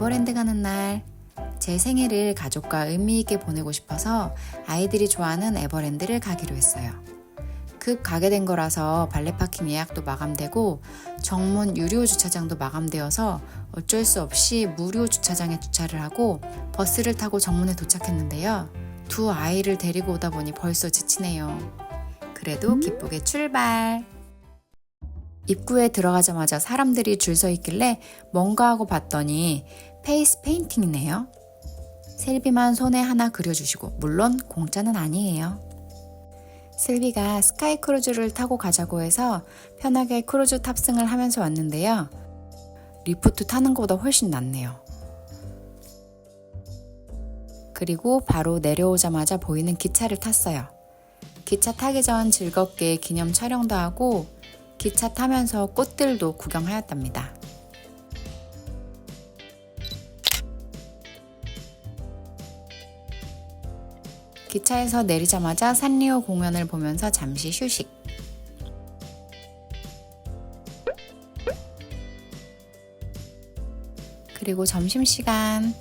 에버랜드 가는 날. 제 생일을 가족과 의미있게 보내고 싶어서 아이들이 좋아하는 에버랜드를 가기로 했어요. 급 가게 된 거라서 발레 파킹 예약도 마감되고 정문 유료 주차장도 마감되어서 어쩔 수 없이 무료 주차장에 주차를 하고 버스를 타고 정문에 도착했는데요. 두 아이를 데리고 오다 보니 벌써 지치네요. 그래도 기쁘게 출발. 입구에 들어가자마자 사람들이 줄 서 있길래 뭔가 하고 봤더니 페이스 페인팅이네요. 셀비만 손에 하나 그려주시고 물론 공짜는 아니에요. 슬비가 스카이 크루즈를 타고 가자고 해서 편하게 크루즈 탑승을 하면서 왔는데요. 리프트 타는 것보다 훨씬 낫네요. 그리고 바로 내려오자마자 보이는 기차를 탔어요. 기차 타기 전 즐겁게 기념 촬영도 하고 기차 타면서 꽃들도 구경하였답니다. 기차에서 내리자마자 산리오 공연을 보면서 잠시 휴식. 그리고 점심시간.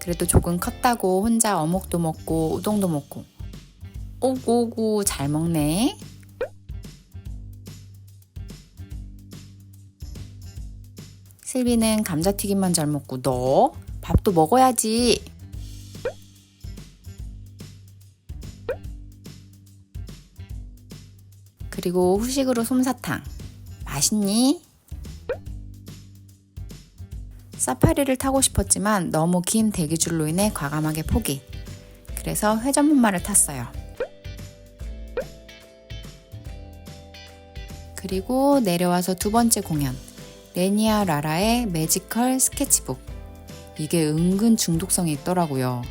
그래도 조금 컸다고 혼자 어묵도 먹고 우동도 먹고. 오구오구 잘 먹네. 슬비는 감자튀김만 잘 먹고 너 밥도 먹어야지. 그리고 후식으로 솜사탕. 맛있니? 사파리를 타고 싶었지만 너무 긴 대기줄로 인해 과감하게 포기. 그래서 회전목마를 탔어요. 그리고 내려와서 두 번째 공연. 레니아 라라의 매지컬 스케치북. 이게 은근 중독성이 있더라고요.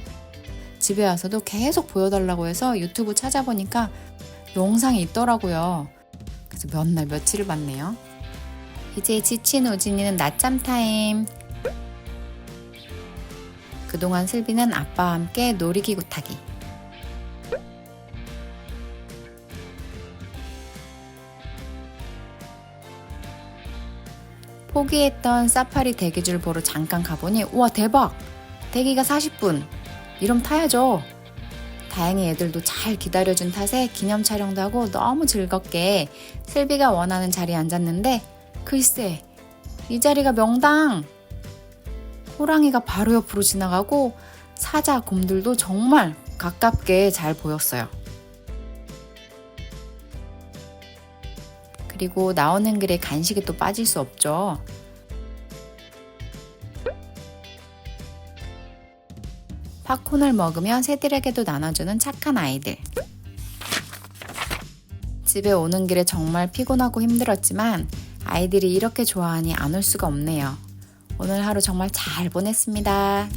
집에 와서도 계속 보여달라고 해서 유튜브 찾아보니까 영상이 있더라고요. 그래서 몇 날 며칠을 봤네요. 이제 지친 우진이는 낮잠 타임. 그동안 슬비는 아빠와 함께 놀이기구 타기. 포기했던 사파리 대기줄 보러 잠깐 가보니 우와 대박! 대기가 40분! 이럼 타야죠. 다행히 애들도 잘 기다려준 탓에 기념 촬영도 하고 너무 즐겁게 슬비가 원하는 자리에 앉았는데 글쎄 이 자리가 명당! 호랑이가 바로 옆으로 지나가고 사자, 곰들도 정말 가깝게 잘 보였어요. 그리고 나오는 길에 간식이 또 빠질 수 없죠. 팝콘을 먹으며 새들에게도 나눠주는 착한 아이들. 집에 오는 길에 정말 피곤하고 힘들었지만 아이들이 이렇게 좋아하니 안 올 수가 없네요. 오늘 하루 정말 잘 보냈습니다.